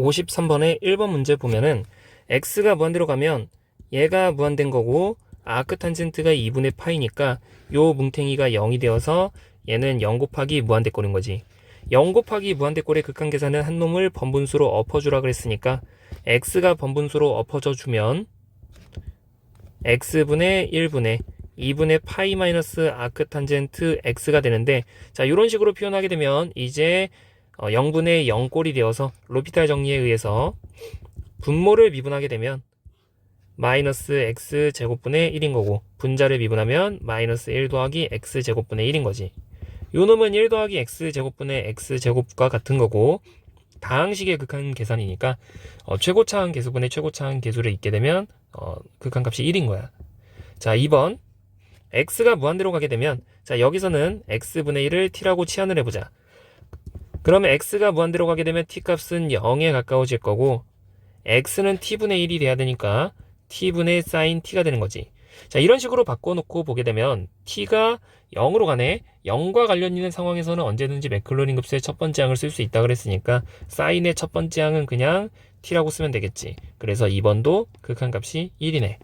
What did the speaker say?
53번의 1번 문제 보면은 x가 무한대로 가면 얘가 무한된 거고 아크 탄젠트가 2분의 파이니까 요 뭉탱이가 0이 되어서 얘는 0 곱하기 무한대꼴인 거지. 0 곱하기 무한대꼴의 극한 계산은 한 놈을 번분수로 엎어주라 그랬으니까 x가 번분수로 엎어져 주면 x분의 1분의 2분의 파이 마이너스 아크 탄젠트 x가 되는데 자 이런 식으로 표현하게 되면 이제 어, 0분의 0꼴이 되어서 로피탈 정리에 의해서 분모를 미분하게 되면 마이너스 x 제곱분의 1인 거고 분자를 미분하면 마이너스 1 더하기 x 제곱분의 1인 거지. 요 놈은 1 더하기 x 제곱분의 x 제곱과 같은 거고 다항식의 극한 계산이니까 어, 최고차항 계수분의 최고차항 계수를 잊게 되면 어, 극한값이 1인 거야. 자 2번 x가 무한대로 가게 되면 자 여기서는 x분의 1을 t라고 치환을 해보자. 그러면 x가 무한대로 가게 되면 t 값은 0에 가까워질 거고 x는 t분의 1이 돼야 되니까 t분의 sin t가 되는 거지. 자 이런 식으로 바꿔놓고 보게 되면 t가 0으로 가네. 0과 관련 있는 상황에서는 언제든지 맥클로린 급수의 첫 번째 항을 쓸 수 있다 그랬으니까 sine의 첫 번째 항은 그냥 t라고 쓰면 되겠지. 그래서 2번도 극한값이 1이네.